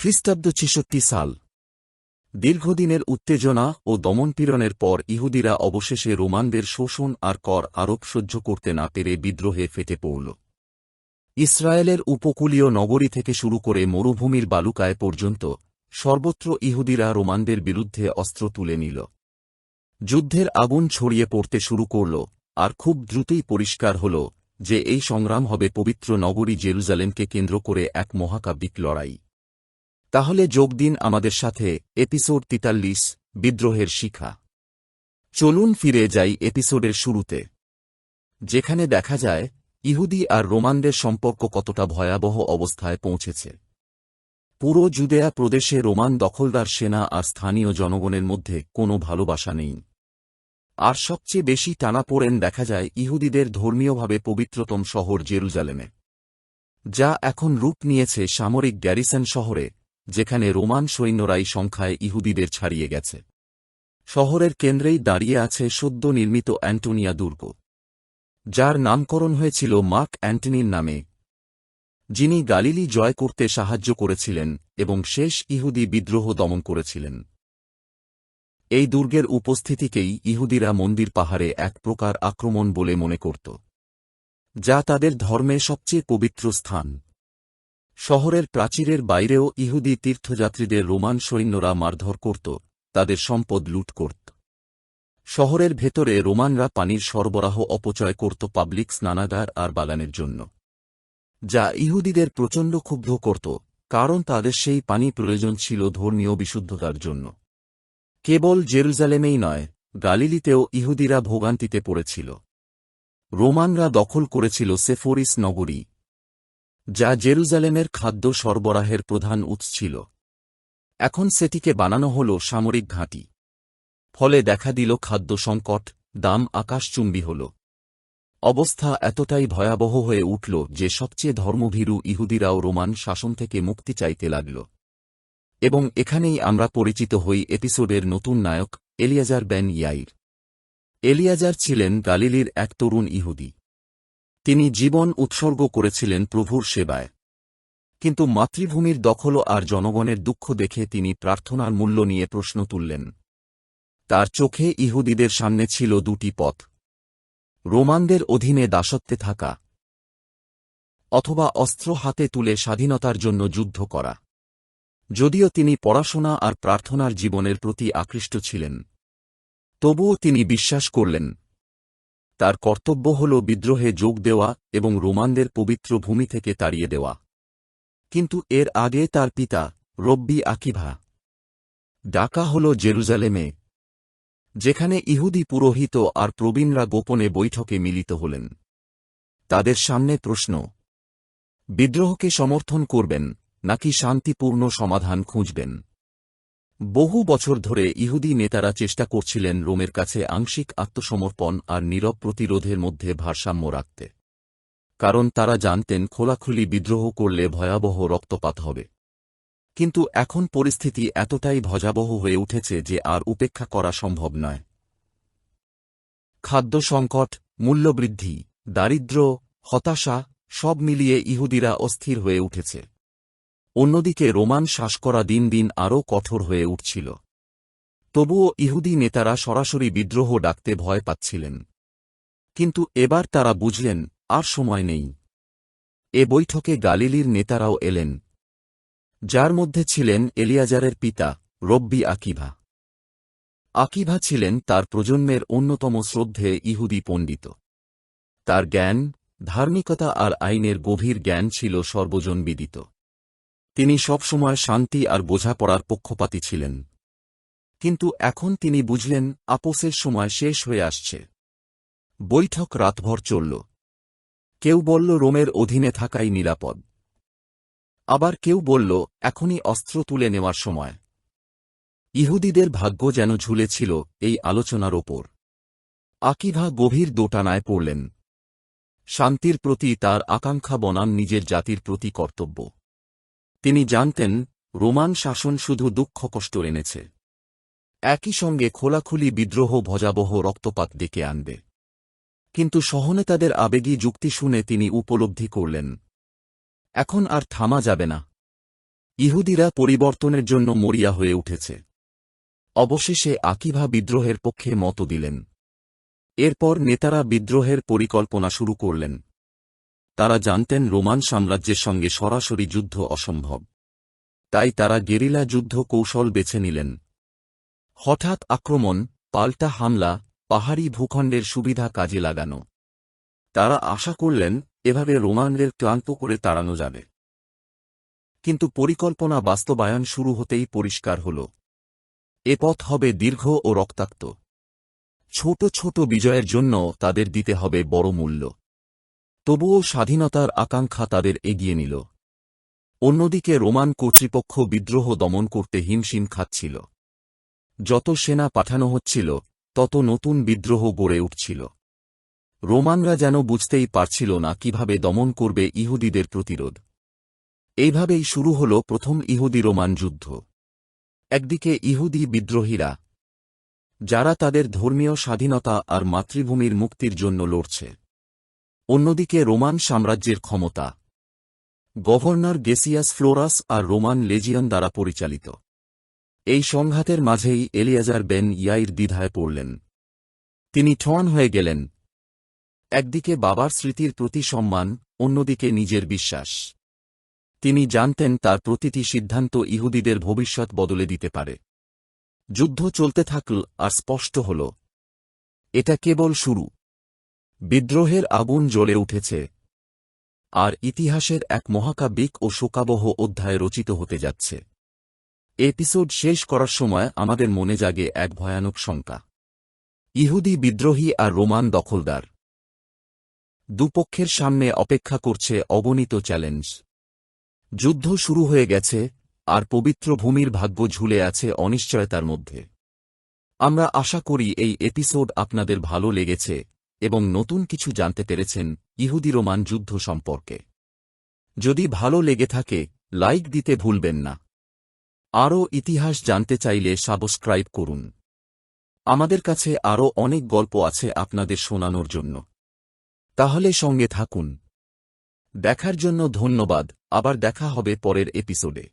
খ্রিস্টাব্দ ছেষট্টি সাল। দীর্ঘদিনের উত্তেজনা ও দমনপীড়নের পর ইহুদিরা অবশেষে রোমানদের শোষণ আর কর আরোপ সহ্য করতে না পেরে বিদ্রোহে ফেটে পড়ল। ইসরায়েলের উপকূলীয় নগরী থেকে শুরু করে মরুভূমির বালুকায় পর্যন্ত সর্বত্র ইহুদিরা রোমানদের বিরুদ্ধে অস্ত্র তুলে নিল। যুদ্ধের আগুন ছড়িয়ে পড়তে শুরু করল আর খুব দ্রুতই পরিষ্কার হল যে এই সংগ্রাম হবে পবিত্র নগরী জেরুজালেমকে কেন্দ্র করে এক মহাকাব্যিক লড়াই। তাহলে যোগ দিন আমাদের সাথে এপিসোড তিতাল্লিশ, বিদ্রোহের শিখা। চলুন ফিরে যাই এপিসোডের শুরুতে। যেখানে দেখা যায়, ইহুদি আর রোমানদের সম্পর্ক কতটা ভয়াবহ অবস্থায় পৌঁছেছে। পুরো জুদেয়া প্রদেশে রোমান দখলদার সেনা আর স্থানীয় জনগণের মধ্যে কোনো ভালোবাসা নেই। আর সবচেয়ে বেশি টানাপোড়েন দেখা যায় ইহুদিদের ধর্মীয়ভাবে পবিত্রতম শহর জেরুজালেমে, যা এখন রূপ নিয়েছে সামরিক গ্যারিসন শহরে যেখানে রোমান সৈন্যরাই সংখ্যায় ইহুদিদের ছাড়িয়ে গেছে। শহরের কেন্দ্রেই দাঁড়িয়ে আছে সদ্য নির্মিত অ্যান্টোনিয়া দুর্গ, যার নামকরণ হয়েছিল মার্ক অ্যান্টনির নামে, যিনি গালিলি জয় করতে সাহায্য করেছিলেন এবং শেষ ইহুদি বিদ্রোহ দমন করেছিলেন। এই দুর্গের উপস্থিতিকেই ইহুদিরা মন্দির পাহাড়ে এক প্রকার আক্রমণ বলে মনে করত, যা তাদের ধর্মে সবচেয়ে পবিত্র স্থান। শহরের প্রাচীরের বাইরেও ইহুদি তীর্থযাত্রীদের রোমান সৈন্যরা মারধর করত, তাদের সম্পদ লুট করত। শহরের ভেতরে রোমানরা পানির সরবরাহ অপচয় করত পাবলিক স্নানাগার আর বাগানের জন্য। যা ইহুদিদের প্রচণ্ড ক্ষুব্ধ করত, কারণ তাদের সেই পানি প্রয়োজন ছিল ধর্মীয় বিশুদ্ধতার জন্য। কেবল জেরুজালেমেই নয়, গালিলিতেও ইহুদিরা ভোগান্তিতে পড়েছিল। রোমানরা দখল করেছিল সেফোরিস নগরী যা জেরুজালেমের খাদ্য সরবরাহের প্রধান উৎস ছিল। এখন সেটিকে বানানো হল সামরিক ঘাঁটি। ফলে দেখা দিল খাদ্য সংকট, দাম আকাশচুম্বী হল। অবস্থা এতটাই ভয়াবহ হয়ে উঠল যে সবচেয়ে ধর্মভীরু ইহুদিরাও রোমান শাসন থেকে মুক্তি চাইতে লাগল। এবং এখানেই আমরা পরিচিত হই এপিসোডের নতুন নায়ক এলিয়াজার বেন ইয়াইর। এলিয়াজার ছিলেন গালিলির এক তরুণ ইহুদি। তিনি জীবন উৎসর্গ করেছিলেন প্রভুর সেবায়। কিন্তু মাতৃভূমির দখল আর জনগণের দুঃখ দেখে তিনি প্রার্থনার মূল্য নিয়ে প্রশ্ন তুললেন। তার চোখে ইহুদিদের সামনে ছিল দুটি পথ। রোমানদের অধীনে দাসত্বে থাকা অথবা অস্ত্র হাতে তুলে স্বাধীনতার জন্য যুদ্ধ করা। যদিও তিনি পড়াশোনা আর প্রার্থনার জীবনের প্রতি আকৃষ্ট ছিলেন। তবুও তিনি বিশ্বাস করলেন তার কর্তব্য হল বিদ্রোহে যোগ দেওয়া এবং রোমানদের পবিত্র ভূমি থেকে তাড়িয়ে দেওয়া। কিন্তু এর আগে তার পিতা, রব্বি আকিভা, ডাকা হল জেরুজালেমে, যেখানে ইহুদি পুরোহিত আর প্রবীণরা গোপনে বৈঠকে মিলিত হলেন। তাদের সামনে প্রশ্ন, বিদ্রোহকে সমর্থন করবেন নাকি শান্তিপূর্ণ সমাধান খুঁজবেন? বহু বছর ধরে ইহুদি নেতারা চেষ্টা করছিলেন রোমের কাছে আংশিক আত্মসমর্পণ আর নীরব প্রতিরোধের মধ্যে ভারসাম্য রাখতে। কারণ তারা জানতেন খোলাখুলি বিদ্রোহ করলে ভয়াবহ রক্তপাত হবে। কিন্তু এখন পরিস্থিতি এতটাই ভজাবহ হয়ে উঠেছে যে আর উপেক্ষা করা সম্ভব নয়। খাদ্য সংকট, মূল্যবৃদ্ধি, দারিদ্র্য, হতাশা সব মিলিয়ে ইহুদিরা অস্থির হয়ে উঠেছে। অন্যদিকে রোমান শ্বাস করা দিন দিন আরও কঠোর হয়ে উঠছিল। তবুও ইহুদি নেতারা সরাসরি বিদ্রোহ ডাকতে ভয় পাচ্ছিলেন। কিন্তু এবার তারা বুঝলেন, আর সময় নেই। এ বৈঠকে গালিলির নেতারাও এলেন। যার মধ্যে ছিলেন এলিয়াজারের পিতা, রব্বি আকিভা। আকিভা ছিলেন তার প্রজন্মের অন্যতম শ্রদ্ধে ইহুদি পণ্ডিত। তার জ্ঞান, ধার্মিকতা আর আইনের গভীর জ্ঞান ছিল সর্বজনবিদিত। তিনি সবসময় শান্তি আর বোঝাপড়ার পক্ষপাতী ছিলেন। কিন্তু এখন তিনি বুঝলেন, আপোসের সময় শেষ হয়ে আসছে। বৈঠক রাতভর চলল। কেউ বলল, রোমের অধীনে থাকাই নিরাপদ। আবার কেউ বলল, এখনই অস্ত্র তুলে নেওয়ার সময়। ইহুদিদের ভাগ্য যেন ঝুলেছিল এই আলোচনার ওপর। আকিভা গভীর দোটানায় পড়লেন। শান্তির প্রতি তার আকাঙ্ক্ষা বনাম নিজের জাতির প্রতি কর্তব্য। তিনি জানতেন, রোমান শাসন শুধু দুঃখ কষ্ট এনেছে। একই সঙ্গে খোলাখুলি বিদ্রোহ ভজাবহ রক্তপাত ডেকে আনবে। কিন্তু সহনেতাদের আবেগী যুক্তি শুনে তিনি উপলব্ধি করলেন, এখন আর থামা যাবে না। ইহুদিরা পরিবর্তনের জন্য মরিয়া হয়ে উঠেছে। অবশেষে আকিভা বিদ্রোহের পক্ষে মত দিলেন। এরপর নেতারা বিদ্রোহের পরিকল্পনা শুরু করলেন। তারা জানতেন রোমান সাম্রাজ্যের সঙ্গে সরাসরি যুদ্ধ অসম্ভব। তাই তারা গেরিলা যুদ্ধ কৌশল বেছে নিলেন। হঠাৎ আক্রমণ, পাল্টা হামলা, পাহাড়ি ভূখণ্ডের সুবিধা কাজে লাগানো। তারা আশা করলেন, এভাবে রোমানদের ক্লান্ত করে তাড়ানো যাবে। কিন্তু পরিকল্পনা বাস্তবায়ন শুরু হতেই পরিষ্কার হল। এ পথ হবে দীর্ঘ ও রক্তাক্ত। ছোট ছোট বিজয়ের জন্য তাদের দিতে হবে বড় মূল্য। তবুও স্বাধীনতার আকাঙ্ক্ষা তাদের এগিয়ে নিল। অন্যদিকে রোমান কর্তৃপক্ষ বিদ্রোহ দমন করতে হিমশিম খাচ্ছিল। যত সেনা পাঠানো হচ্ছিল, তত নতুন বিদ্রোহ গড়ে উঠছিল। রোমানরা যেন বুঝতেই পারছিল না কীভাবে দমন করবে ইহুদিদের প্রতিরোধ। এইভাবেই শুরু হল প্রথম ইহুদি রোমান যুদ্ধ। একদিকে ইহুদি বিদ্রোহীরা, যারা তাদের ধর্মীয় স্বাধীনতা আর মাতৃভূমির মুক্তির জন্য লড়ছে। অন্যদিকে রোমান সাম্রাজ্যের ক্ষমতা। গভর্নর গেসিয়াস ফ্লোরাস আর রোমান লেজিয়ন দ্বারা পরিচালিত। এই সংঘাতের মাঝেই এলিয়াজার বেন ইয়াইর দ্বিধায় পড়লেন। তিনি ঠন হয়ে গেলেন। একদিকে বাবার স্মৃতির প্রতি সম্মান, অন্যদিকে নিজের বিশ্বাস। তিনি জানতেন তার প্রতিটি সিদ্ধান্ত ইহুদিদের ভবিষ্যৎ বদলে দিতে পারে। যুদ্ধ চলতে থাকল আর স্পষ্ট হল। এটা কেবল শুরু। বিদ্রোহের আগুন জ্বলে উঠেছে। আর ইতিহাসের এক মহাকাব্যিক ও শোকাবহ অধ্যায় রচিত হতে যাচ্ছে। এপিসোড শেষ করার সময় আমাদের মনে জাগে এক ভয়ানক শঙ্কা। ইহুদি বিদ্রোহী আর রোমান দখলদার। দুপক্ষের সামনে অপেক্ষা করছে অগণিত চ্যালেঞ্জ। যুদ্ধ শুরু হয়ে গেছে, আর পবিত্র ভূমির ভাগ্য ঝুলে আছে অনিশ্চয়তার মধ্যে। আমরা আশা করি এই এপিসোড আপনাদের ভালো লেগেছে এবং নতুন কিছু জানতে পেরেছেন ইহুদি রোমান যুদ্ধ সম্পর্কে। যদি ভালো লেগে থাকে, লাইক দিতে ভুলবেন না। আরও ইতিহাস জানতে চাইলে সাবস্ক্রাইব করুন। আমাদের কাছে আরও অনেক গল্প আছে আপনাদের শোনানোর জন্য। তাহলে সঙ্গে থাকুন। দেখার জন্য ধন্যবাদ। আবার দেখা হবে পরের এপিসোডে।